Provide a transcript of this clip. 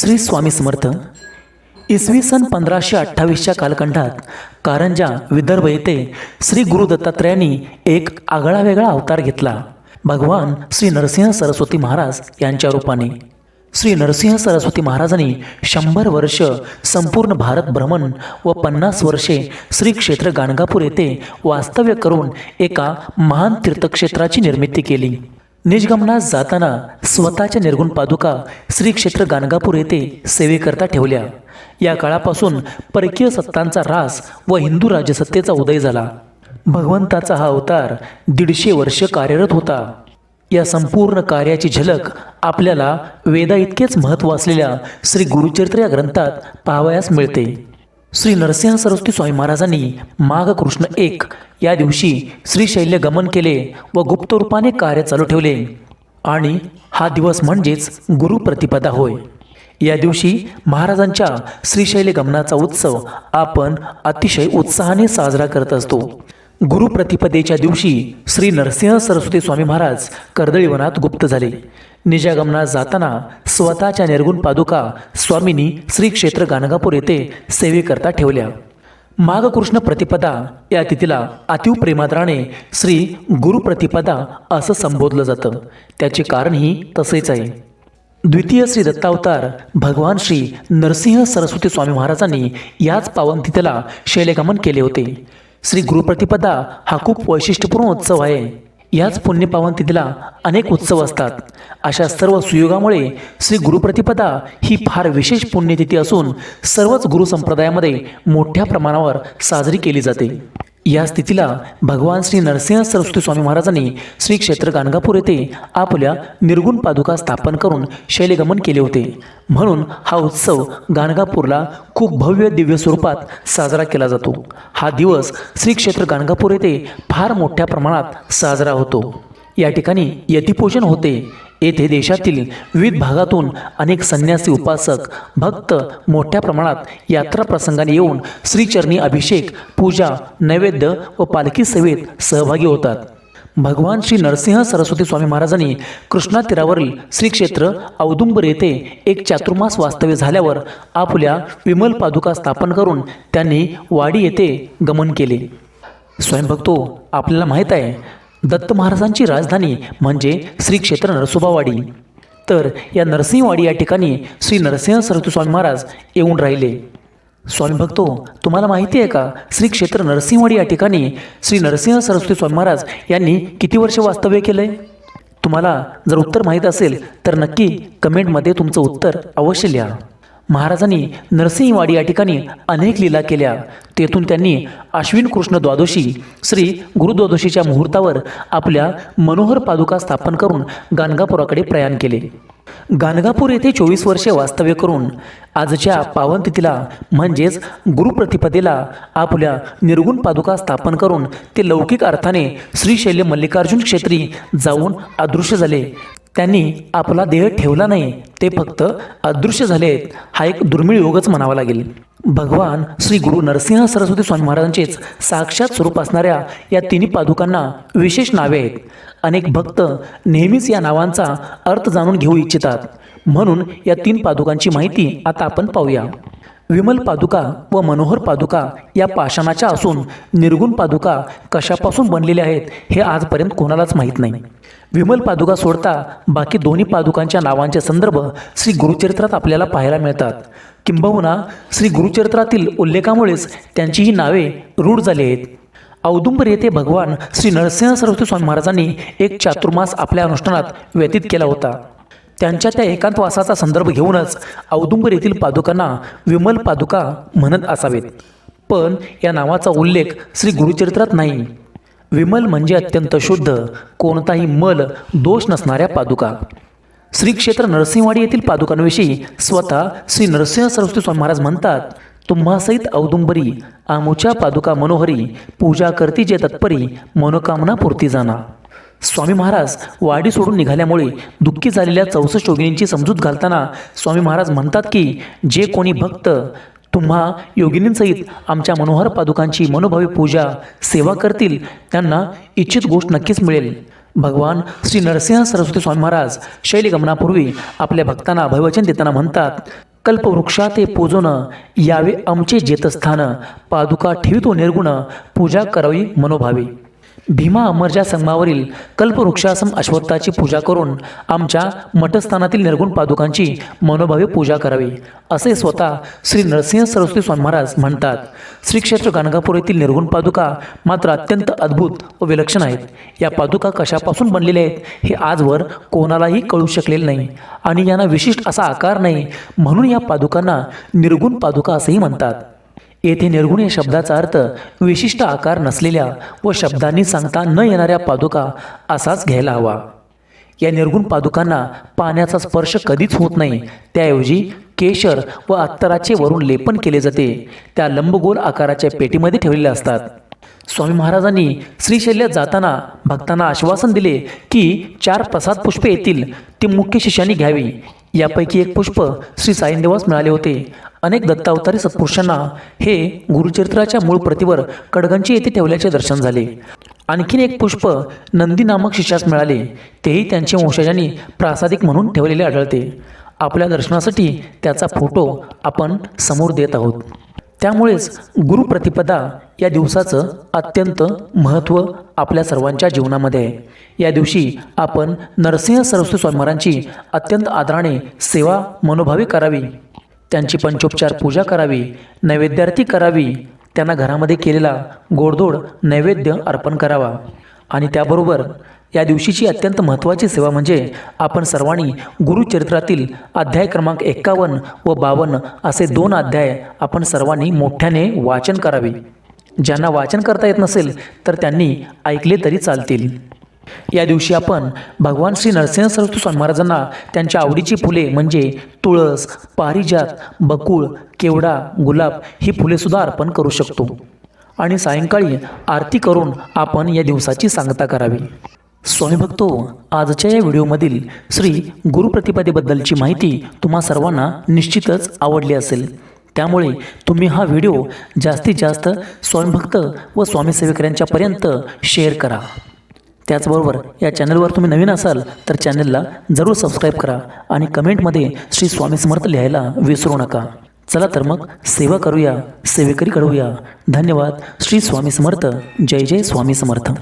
श्री स्वामी समर्थ इसवी सन पंधराशे अठ्ठावीसच्या कालखंडात कारंजा विदर्भ येथे श्री गुरु दत्तात्रयांनी एक आगळा वेगळा अवतार घेतला. भगवान श्री नरसिंह सरस्वती महाराज यांच्या रूपाने. श्री नरसिंह सरस्वती महाराजांनी शंभर वर्ष संपूर्ण भारत भ्रमण व पन्नास वर्षे श्री क्षेत्र गाणगापूर येथे वास्तव्य करून एका महान तीर्थक्षेत्राची निर्मिती केली. निजगमनात जाताना स्वतःच्या निर्गुण पादुका श्री क्षेत्र गाणगापूर येथे सेवेकरता ठेवल्या. या काळापासून परकीय सत्तांचा ऱ्हास व हिंदू राज्यसत्तेचा उदय झाला. भगवंताचा हा अवतार दीडशे वर्ष कार्यरत होता. या संपूर्ण कार्याची झलक आपल्याला वेदा इतकेच महत्त्व असलेल्या श्री गुरुचरित्र या ग्रंथात पाहावयास मिळते. श्री नरसिंह सरस्वती स्वामी महाराजांनी माघ कृष्ण एक या दिवशी श्रीशैल्य गमन केले व गुप्त रूपाने कार्य चालू ठेवले. आणि हा दिवस म्हणजेच गुरुप्रतिपदा होय. या दिवशी महाराजांच्या श्रीशैल्य गमनाचा उत्सव आपण अतिशय उत्साहाने साजरा करत असतो. गुरुप्रतिपदेच्या दिवशी श्री नरसिंह सरस्वती स्वामी महाराज कर्दळीवनात गुप्त झाले. निजागमनात जाताना स्वतःच्या निर्गुण पादुका स्वामींनी श्री क्षेत्र गाणगापूर येथे सेवेकरता ठेवल्या. माघकृष्ण प्रतिपदा या तिथीला अतिव प्रेमादराने श्री गुरुप्रतिपदा असं संबोधलं जातं. त्याचे कारणही तसेच आहे. द्वितीय श्री दत्तावतार भगवान श्री नरसिंह सरस्वती स्वामी महाराजांनी याच पावन तिथीला शैलगमन केले होते. श्री गुरुप्रतिपदा हा खूप वैशिष्ट्यपूर्ण उत्सव आहे. याच पुण्यपावन तिथीला अनेक उत्सव असतात. अशा सर्व सुयोगामुळे श्री गुरुप्रतिपदा ही फार विशेष पुण्यतिथी असून सर्वच गुरु संप्रदायामध्ये मोठ्या प्रमाणावर साजरी केली जाते. या स्थितीला भगवान श्री नरसिंह सरस्वती स्वामी महाराजांनी श्री क्षेत्र गाणगापूर येथे आपल्या निर्गुण पादुका स्थापन करून शैलगमन केले होते. म्हणून हा उत्सव गाणगापूरला खूप भव्य दिव्य स्वरूपात साजरा केला जातो. हा दिवस श्री क्षेत्र गाणगापूर येथे फार मोठ्या प्रमाणात साजरा होतो. या ठिकाणी यतिपूजन होते. येथे देशातील विविध भागातून अनेक संन्यासी उपासक भक्त मोठ्या प्रमाणात यात्रा प्रसंगाने येऊन श्रीचरणी अभिषेक पूजा नैवेद्य व पालखी सेवेत सहभागी होतात. भगवान श्री नरसिंह सरस्वती स्वामी महाराजांनी कृष्णा तीरावरील श्री क्षेत्र औदुंबर येथे एक चातुर्मास वास्तव्य झाल्यावर आपल्या विमल पादुका स्थापन करून त्यांनी वाडी येथे गमन केले. स्वयंभक्तो आपल्याला माहीत आहे दत्त महाराजांची राजधानी म्हणजे श्री क्षेत्र नरसोबावाडी. तर या नरसिंहवाडी या ठिकाणी श्री नरसिंह सरस्वती स्वामी महाराज येऊन राहिले. स्वामी भक्तो तुम्हाला माहिती आहे का? श्री क्षेत्र नरसिंहवाडी या ठिकाणी श्री नरसिंह सरस्वती स्वामी महाराज यांनी किती वर्ष वास्तव्य केलं आहे तुम्हाला जर उत्तर माहीत असेल तर नक्की कमेंटमध्ये तुमचं उत्तर अवश्य लिहा. महाराजांनी नरसिंहवाडी या ठिकाणी अनेक लीला केल्या. तेथून त्यांनी अश्विन कृष्ण द्वादशी श्री गुरुद्वादशीच्या मुहूर्तावर आपल्या मनोहर पादुका स्थापन करून गाणगापुराकडे प्रयाण केले. गाणगापूर येथे चोवीस वर्षे वास्तव्य करून आजच्या पावन तिथीला म्हणजेच गुरुप्रतिपदेला आपल्या निर्गुण पादुका स्थापन करून ते लौकिक अर्थाने श्रीशैल्य मल्लिकार्जुन क्षेत्री जाऊन अदृश्य झाले. त्यांनी आपला देह ठेवला नाही ते फक्त अदृश्य झाले आहेत. हा एक दुर्मिळ योगच म्हणावा लागेल. भगवान श्री गुरु नरसिंह सरस्वती स्वामी महाराजांचेच साक्षात स्वरूप असणाऱ्या या तिन्ही पादुकांना विशेष नावे आहेत. अनेक भक्त नेहमीच या नावांचा अर्थ जाणून घेऊ इच्छितात. म्हणून या तीन पादुकांची माहिती आता आपण पाहूया. विमल पादुका व मनोहर पादुका या पाषाणाच्या असून निर्गुण पादुका कशापासून बनलेल्या आहेत हे आजपर्यंत कोणालाच माहीत नाही. विमल पादुका सोडता बाकी दोन्ही पादुकांच्या नावांचे संदर्भ श्री गुरुचरित्रात आपल्याला पाहायला मिळतात. किंबहुना श्री गुरुचरित्रातील उल्लेखामुळेच त्यांची ही नावे रूढ झाली आहेत. औदुंबर येथे भगवान श्री नरसिंह सरस्वती स्वामी महाराजांनी एक चातुर्मास आपल्या अनुष्ठानात व्यतीत केला होता. त्यांच्या त्या एकांतवासाचा संदर्भ घेऊनच औदुंबर येथील पादुकांना विमल पादुका म्हणत असावेत. पण या नावाचा उल्लेख श्री गुरुचरित्रात नाही. विमल म्हणजे अत्यंत शुद्ध कोणताही मल दोष नसणाऱ्या पादुका. श्री क्षेत्र नरसिंहवाडी येथील पादुकांविषयी स्वतः श्री नरसिंह सरस्वती स्वामी महाराज म्हणतात तुम्हासहित औदुंबरी आमुच्या पादुका मनोहरी पूजा करती जे तत्परी मनोकामना पूर्ती जाणा स्वामी महाराज वाडी सोडून निघाल्यामुळे दुःखी झालेल्या चौसष्ट योगिनींची समजूत घालताना स्वामी महाराज म्हणतात की जे कोणी भक्त तुम्हा योगिनींसहित आमच्या मनोहर पादुकांची मनोभावी पूजा सेवा करतील त्यांना इच्छित गोष्ट नक्कीच मिळेल. भगवान श्री नरसिंह सरस्वती स्वामी महाराज शैलीगमनापूर्वी आपल्या भक्तांना अभयवचन देताना म्हणतात कल्पवृक्षा ते पूजन यावे आमचे जेतस्थान पादुका ठेवितो निर्गुण पूजा करावी मनोभावी. भीमा अमरच्या संगमावरील कल्पवृक्षासम अश्वत्थाची पूजा करून आमच्या मठस्थानातील निर्गुण पादुकांची मनोभावे पूजा करावी असे स्वतः श्री नरसिंह सरस्वती स्वामी महाराज म्हणतात. श्री क्षेत्र गाणगापूर येथील निर्गुण पादुका मात्र अत्यंत अद्भुत व विलक्षण आहेत. या पादुका कशापासून बनलेल्या आहेत हे आजवर कोणालाही कळू शकलेले नाही आणि यांना विशिष्ट असा आकार नाही म्हणून या पादुकांना निर्गुण पादुका असेही म्हणतात. येथे निर्गुण या शब्दाचा अर्थ विशिष्ट आकार नसलेल्या व शब्दांनी सांगता न येणाऱ्या पादुका असाच घ्यायला हवा. या निर्गुण पादुकांना पाण्याचा स्पर्श कधीच होत नाही. त्याऐवजी केशर व अत्तराचे वरून लेपन केले जाते. त्या लंबगोल आकाराच्या पेटीमध्ये ठेवलेल्या असतात. स्वामी महाराजांनी श्रीशैल्यात जाताना भक्तांना आश्वासन दिले की चार प्रसाद पुष्पे येतील. ती मुख्य शिष्यांनी घ्यावी. यापैकी एक पुष्प श्री साईंदेवास मिळाले होते. अनेक दत्तावतारी सत्पुरुषांना हे गुरुचरित्राच्या मूळ प्रतीवर कडगंची येथे ठेवल्याचे दर्शन झाले. आणखीन एक पुष्प नंदी नामक शिष्यास मिळाले. तेही त्यांचे वंशजांनी प्रासादिक म्हणून ठेवलेले आढळते. आपल्या दर्शनासाठी त्याचा फोटो आपण समोर देत आहोत. त्यामुळेच गुरुप्रतिपदा या दिवसाचं अत्यंत महत्त्व आपल्या सर्वांच्या जीवनामध्ये. आहे या दिवशी आपण नरसिंह सरस्वती स्वामी महाराजांची अत्यंत आदराने सेवा मनोभावी करावी. त्यांची पंचोपचार पूजा करावी नैवेद्यार्थी करावी त्यांना घरामध्ये केलेला गोडधोड नैवेद्य अर्पण करावा. आणि त्याबरोबर या दिवशीची अत्यंत महत्त्वाची सेवा म्हणजे आपण सर्वांनी गुरुचरित्रातील अध्याय क्रमांक एक्कावन्न व बावन्न असे दोन अध्याय आपण सर्वांनी मोठ्याने वाचन करावे. ज्यांना वाचन करता येत नसेल तर त्यांनी ऐकले तरी चालतील. या दिवशी आपण भगवान श्री नरसिंह सरस्वती स्वामी महाराजांना त्यांच्या आवडीची फुले म्हणजे तुळस पारिजात बकुळ केवडा गुलाब ही फुलेसुद्धा अर्पण करू शकतो. आणि सायंकाळी आरती करून आपण या दिवसाची सांगता करावी. स्वामी भक्तो आजच्या या व्हिडिओमधील श्री गुरुप्रतिपदेबद्दलची माहिती तुम्हा सर्वांना निश्चितच आवडली असेल. त्यामुळे तुम्ही हा व्हिडिओ जास्तीत जास्त स्वामीभक्त व स्वामी सेवकऱ्यांच्यापर्यंत शेअर करा. त्याचबरोबर या चॅनलवर तुम्ही नवीन असाल तर चॅनलला जरूर सबस्क्राईब करा आणि कमेंटमध्ये श्री स्वामी समर्थ लिहायला विसरू नका. चला तर मग सेवा करूया सेवेकरी घडवूया. धन्यवाद. श्री स्वामी समर्थ. जय जय स्वामी समर्थ.